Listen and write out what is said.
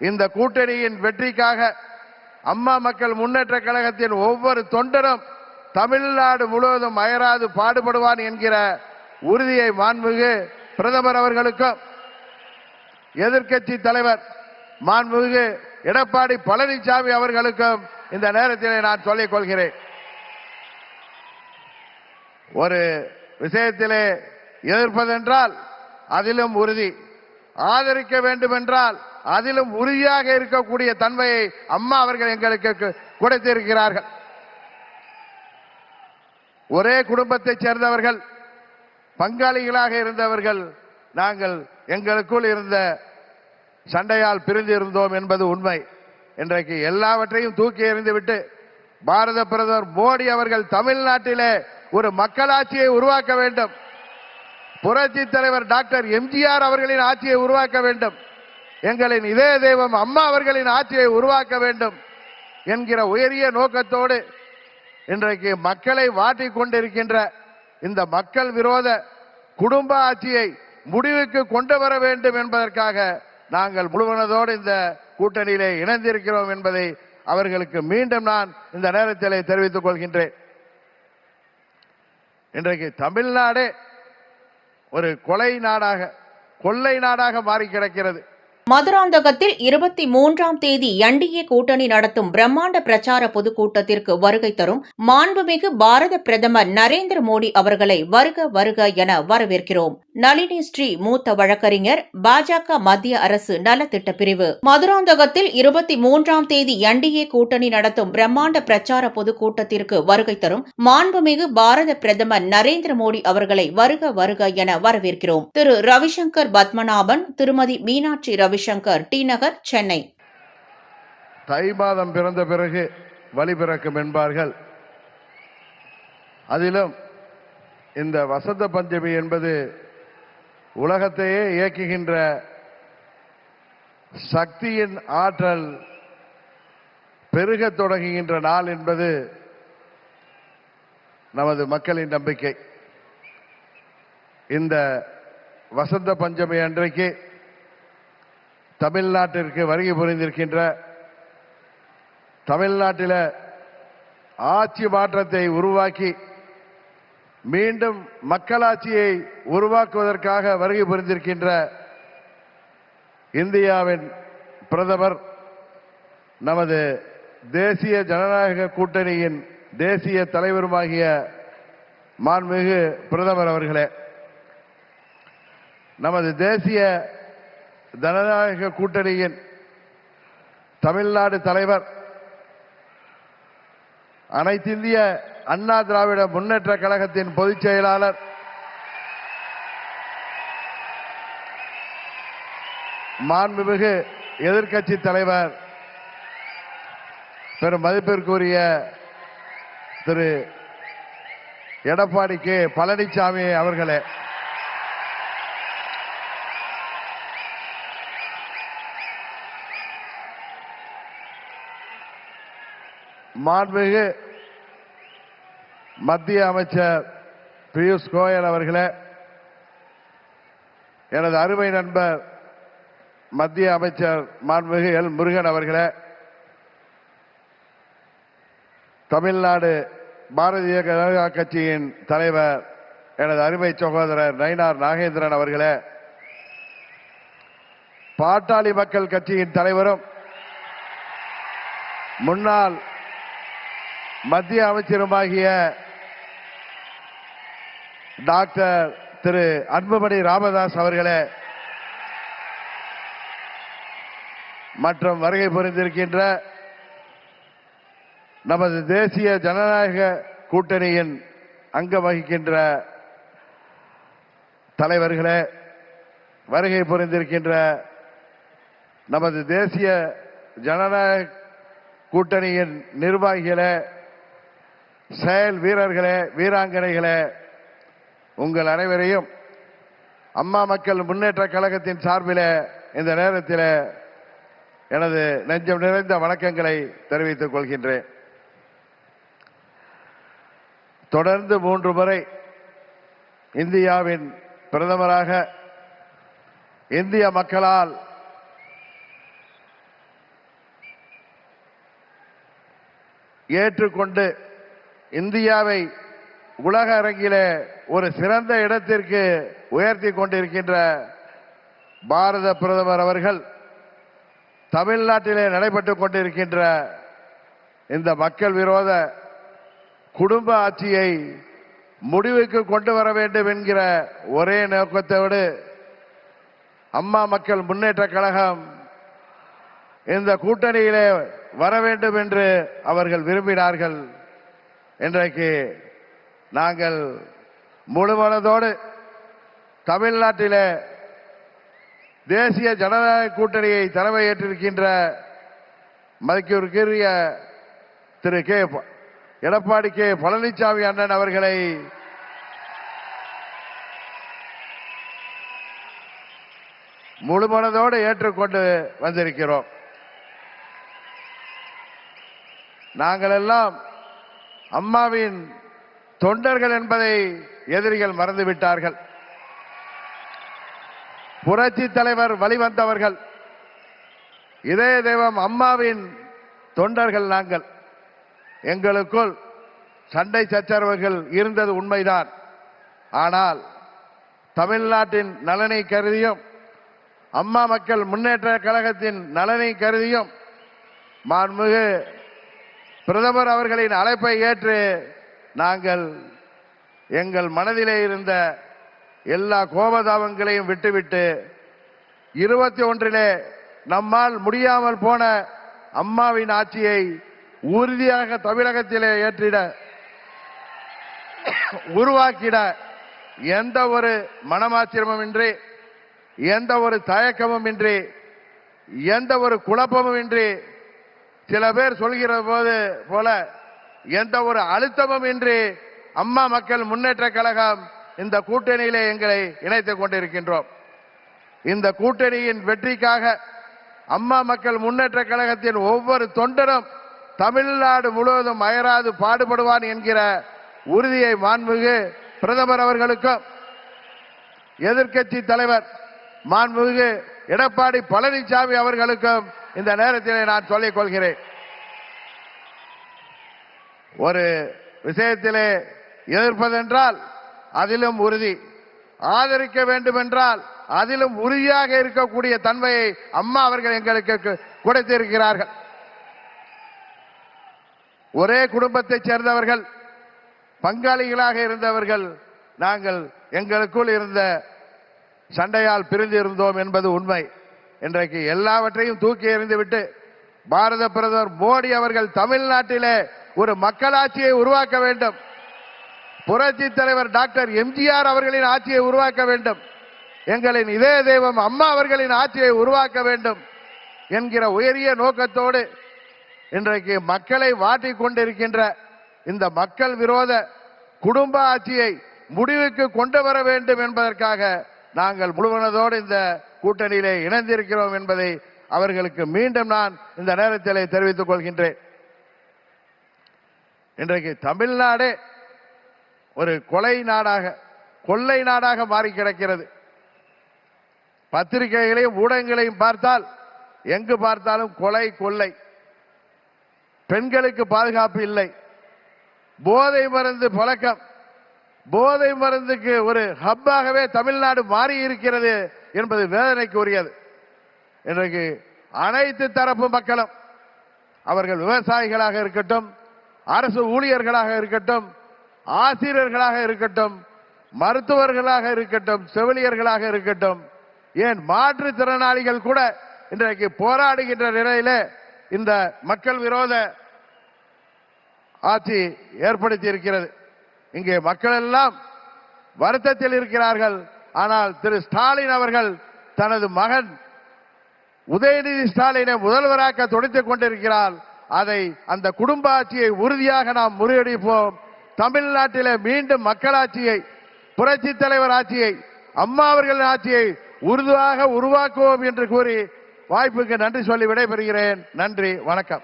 இந்த கூட்டணியின் வெற்றிக்காக அம்மா மக்கள் முன்னேற்ற கழகத்தின் ஒவ்வொரு தொண்டரும் தமிழ்நாடு முழுவதும் அயராது பாடுபடுவான் என்கிற உறுதியை மாண்புமிகு பிரதமர் அவர்களுக்கும் எதிர்க்கட்சி தலைவர் மாண்புமிகு எடப்பாடி பழனிசாமி அவர்களுக்கும் இந்த நேரத்திலே நான் சொல்லிக் கொள்கிறேன். ஒரு விஷயத்திலே எதிர்ப்பதென்றால் அதிலும் உறுதி. ஆதரிக்க வேண்டும் என்றால் அதிலும் உறுதியாக இருக்கக்கூடிய தன்மையை அம்மா அவர்கள் எங்களுக்கு கொடுத்திருக்கிறார்கள். ஒரே குடும்பத்தைச் சேர்ந்தவர்கள் பங்காளிகளாக இருந்தவர்கள் நாங்கள் எங்களுக்குள் இருந்த சண்டையால் பிரிந்து இருந்தோம் என்பது உண்மை. இன்றைக்கு எல்லாவற்றையும் தூக்கி எறிந்துவிட்டு பாரத பிரதமர் மோடி அவர்கள் தமிழ்நாட்டிலே ஒரு மக்களாட்சியை உருவாக்க வேண்டும். புரட்சி தலைவர் டாக்டர் எம்ஜிஆர் அவர்களின் ஆட்சியை உருவாக்க வேண்டும். எங்களின் இதய தெய்வம் அம்மா அவர்களின் ஆட்சியை உருவாக்க வேண்டும் என்கிற உயரிய நோக்கத்தோடு இன்றைக்கு மக்களை வாட்டி கொண்டிருக்கின்ற இந்த மக்கள் விரோத குடும்ப ஆட்சியை முடிவுக்கு கொண்டு வர வேண்டும் என்பதற்காக நாங்கள் முழுவனதோடு இந்த கூட்டணியிலே இணைந்திருக்கிறோம் என்பதை அவர்களுக்கு மீண்டும் நான் இந்த நேரத்திலே தெரிவித்துக் கொள்கின்றேன். இன்றைக்கு தமிழ்நாடே ஒரு கொலை நாடாக கொள்ளை நாடாக மாறி கிடக்கிறது. மதுராந்தகத்தில் இருபத்தி மூன்றாம் தேதி என்டிஏ கூட்டணி நடத்தும் பிரம்மாண்ட பிரச்சார பொதுக்கூட்டத்திற்கு வருகை தரும் மாண்புமிகு பாரத பிரதமர் நரேந்திர மோடி அவர்களை வருக வருக என வரவேற்கிறோம். நளினி ஸ்ரீ மூத்த வழக்கறிஞர் பாஜக மத்திய அரசு நலத்திட்ட பிரிவு. மதுராந்தகத்தில் இருபத்தி மூன்றாம் தேதி என்டிஏ கூட்டணி நடத்தும் பிரம்மாண்ட பிரச்சார பொதுக்கூட்டத்திற்கு வருகை தரும் மாண்புமிகு பாரத பிரதமர் நரேந்திர மோடி அவர்களை வருக வருக என வரவேற்கிறோம். திரு. ரவிசங்கர் பத்மநாபன் திருமதி மீனாட்சி ரவி ரவிசங்கர் டி நகர் சென்னை. தை மாதம் பிறந்த பிறகு வழி பிறக்கும் என்பார்கள். அதிலும் இந்த வசந்த பஞ்சமி என்பது உலகத்தையே இயக்குகின்ற சக்தியின் ஆற்றல் பெருகத் தொடங்குகின்ற நாள் என்பது நமது மக்களின் நம்பிக்கை. இந்த வசந்த பஞ்சமி அன்றைக்கு தமிழ்நாட்டிற்கு வருகை புரிந்திருக்கின்ற தமிழ்நாட்டில் ஆட்சி மாற்றத்தை உருவாக்கி மீண்டும் மக்களாட்சியை உருவாக்குவதற்காக வருகை புரிந்திருக்கின்ற இந்தியாவின் பிரதமர் நமது தேசிய ஜனநாயக கூட்டணியின் தேசிய தலைவருமாகிய மாண்புமிகு பிரதமர் அவர்களே நமது தேசிய ஜனநாயக கூட்டணியின் தமிழ்நாடு தலைவர் அனைத்திந்திய அண்ணா திராவிட முன்னேற்ற கழகத்தின் பொதுச் செயலாளர் மாண்புமிகு எதிர்க்கட்சி தலைவர் பெரும் மதிப்பிற்குரிய திரு எடப்பாடி கே. பழனிசாமி அவர்களே. மாண்புமிகு மத்திய அமைச்சர் பியூஷ் கோயல் அவர்களே எனது அருமை நண்பர் மத்திய அமைச்சர் மாண்புமிகு எல். முருகன் அவர்களே தமிழ்நாடு பாரதிய ஜனதா கட்சியின் தலைவர் எனது அருமை சகோதரர் நயினார் நாகேந்திரன் அவர்களே பாட்டாளி மக்கள் கட்சியின் தலைவரும் முன்னாள் மத்திய அமைச்சருமாகிய டாக்டர் திரு அன்புமணி ராமதாஸ் அவர்களே மற்றும் வருகை புரிந்திருக்கின்ற நமது தேசிய ஜனநாயக கூட்டணியின் அங்கம் வகிக்கின்ற தலைவர்களே வருகை புரிந்திருக்கின்ற நமது தேசிய ஜனநாயக கூட்டணியின் நிர்வாகிகளே செயல் வீரர்களே வீராங்கனைகளே உங்கள் அனைவரையும் அம்மா மக்கள் முன்னேற்ற கழகத்தின் சார்பில் இந்த நேரத்தில் எனது நெஞ்சம் நிறைந்த வணக்கங்களை தெரிவித்துக் கொள்கின்றேன். தொடர்ந்து மூன்று முறை இந்தியாவின் பிரதமராக இந்திய மக்களால் ஏற்றுக்கொண்டு இந்தியாவை உலக அரங்கிலே ஒரு சிறந்த இடத்திற்கு உயர்த்தி கொண்டிருக்கின்ற பாரத பிரதமர் அவர்கள் தமிழ்நாட்டிலே நடைபெற்றுக் கொண்டிருக்கின்ற இந்த மக்கள் விரோத குடும்ப ஆட்சியை முடிவுக்கு கொண்டு வர வேண்டும் என்கிற ஒரே நோக்கத்தோடு அம்மா மக்கள் முன்னேற்ற கழகம் இந்த கூட்டணியிலே வர வேண்டும் என்று அவர்கள் விரும்பினார்கள். இன்றைக்கு நாங்கள் முழுமனதோடு தமிழ்நாட்டிலே தேசிய ஜனநாயக கூட்டணியை தலைமையேற்றிருக்கின்ற மதிக்கிற்குரிய திரு கே எடப்பாடி கே பழனிசாமி அண்ணன் அவர்களை முழுமனதோடு ஏற்றுக்கொண்டு வந்திருக்கிறோம். நாங்கள் எல்லாம் அம்மாவின் தொண்டர்கள் என்பதை எதிரிகள் மறந்துவிட்டார்கள். புரட்சி தலைவர் வழிவந்தவர்கள். இதய தெய்வம் அம்மாவின் தொண்டர்கள் நாங்கள். எங்களுக்குள் சண்டை சச்சரவுகள் இருந்தது உண்மைதான். ஆனால் தமிழ்நாட்டின் நலனை கருதியும் அம்மா மக்கள் முன்னேற்ற கழகத்தின் நலனை கருதியும் மாண்புமிகு பிரதமர் அவர்களின் அழைப்பை ஏற்று நாங்கள் எங்கள் மனதிலே இருந்த எல்லா கோபதாபங்களையும் விட்டுவிட்டு இருபத்தி ஒன்றிலே நம்மால் முடியாமல் போன அம்மாவின் ஆட்சியை உறுதியாக தமிழகத்திலே ஏற்றிட உருவாக்கிட எந்த ஒரு மனமாச்சிரமும் இன்றி எந்த ஒரு தயக்கமும் இன்றி எந்த ஒரு குழப்பமும் இன்றி சில பேர் சொல்கிற போது போல எந்த ஒரு அழுத்தமும் இன்றி அம்மா மக்கள் முன்னேற்ற கழகம் இந்த கூட்டணியிலே எங்களை இணைத்துக் கொண்டிருக்கின்றோம். இந்த கூட்டணியின் வெற்றிக்காக அம்மா மக்கள் முன்னேற்ற கழகத்தின் ஒவ்வொரு தொண்டரும் தமிழ்நாடு முழுவதும் அயராது பாடுபடுவான் என்கிற உறுதியை மாண்புமிகு பிரதமர் அவர்களுக்கும் எதிர்க்கட்சி தலைவர் மாண்புமிகு எடப்பாடி பழனிசாமி அவர்களுக்கும் இந்த நேரத்திலே நான் சொல்லிக் கொள்கிறேன். ஒரு விஷயத்திலே எதிர்ப்பதென்றால் அதிலும் உறுதி. ஆதரிக்க வேண்டும் என்றால் அதிலும் உறுதியாக இருக்கக்கூடிய தன்மையை அம்மா அவர்கள் எங்களுக்கு கு- கொடுத்திருக்கிறார்கள். ஒரே குடும்பத்தைச் சேர்ந்தவர்கள் பங்காளிகளாக இருந்தவர்கள் நாங்கள் எங்களுக்குள் இருந்த சண்டையால் பிரிந்து இருந்தோம் என்பது உண்மை. இன்றைக்கு எல்லாவற்றையும் தூக்கி எறிந்துவிட்டு பாரத பிரதமர் மோடி அவர்கள் தமிழ்நாட்டிலே ஒரு மக்களாட்சியை உருவாக்க வேண்டும். புரட்சி தலைவர் டாக்டர் எம்ஜிஆர் அவர்களின் ஆட்சியை உருவாக்க வேண்டும். எங்களின் இதய தெய்வம் அம்மா அவர்களின் ஆட்சியை உருவாக்க வேண்டும் என்கிற உயரிய நோக்கத்தோடு இன்றைக்கு மக்களை வாட்டி கொண்டிருக்கின்ற இந்த மக்கள் விரோத குடும்ப ஆட்சியை முடிவுக்கு கொண்டு வர வேண்டும் என்பதற்காக நாங்கள் முழுவனதோடு இந்த கூட்டணியிலே இணைந்திருக்கிறோம் என்பதை அவர்களுக்கு மீண்டும் நான் இந்த நேரத்திலே தெரிவித்துக் கொள்கின்றேன். இன்றைக்கு தமிழ்நாடே ஒரு கொலை நாடாக கொள்ளை நாடாக மாறி கிடக்கிறது. பத்திரிகைகளையும் ஊடகங்களையும் பார்த்தால் எங்கு பார்த்தாலும் கொலை கொள்ளை. பெண்களுக்கு பாதுகாப்பு இல்லை. போதை மருந்து பழக்கம். போதை மருந்துக்கு ஒரு ஹப்பாகவே தமிழ்நாடு மாறி இருக்கிறது என்பது வேதனைக்கு உரியது இன்றைக்கு அனைத்து தரப்பு மக்களும் அவர்கள் விவசாயிகளாக இருக்கட்டும் அரசு ஊழியர்களாக இருக்கட்டும் ஆசிரியர்களாக இருக்கட்டும் மருத்துவர்களாக இருக்கட்டும் செவிலியர்களாக இருக்கட்டும் ஏன் மாற்றுத்திறனாளிகள் கூட இன்றைக்கு போராடுகின்ற நிலையில இந்த மக்கள் விரோத ஆட்சி ஏற்படுத்தி இருக்கிறது இங்கே மக்கள் எல்லாம் வருத்தத்தில் இருக்கிறார்கள். ஆனால் திரு ஸ்டாலின் அவர்கள் தனது மகன் உதயநிதி ஸ்டாலினை முதல்வராக்க துடைத்துக் கொண்டிருக்கிறார். அதை அந்த குடும்ப ஆட்சியை உறுதியாக நாம் முறியடிப்போம். தமிழ்நாட்டிலே மீண்டும் மக்களாட்சியை புரட்சி தலைவர் ஆட்சியை அம்மா அவர்களின் ஆட்சியை உறுதியாக உருவாக்குவோம் என்று கூறி வாய்ப்புக்கு நன்றி சொல்லி விடைபெறுகிறேன். நன்றி வணக்கம்.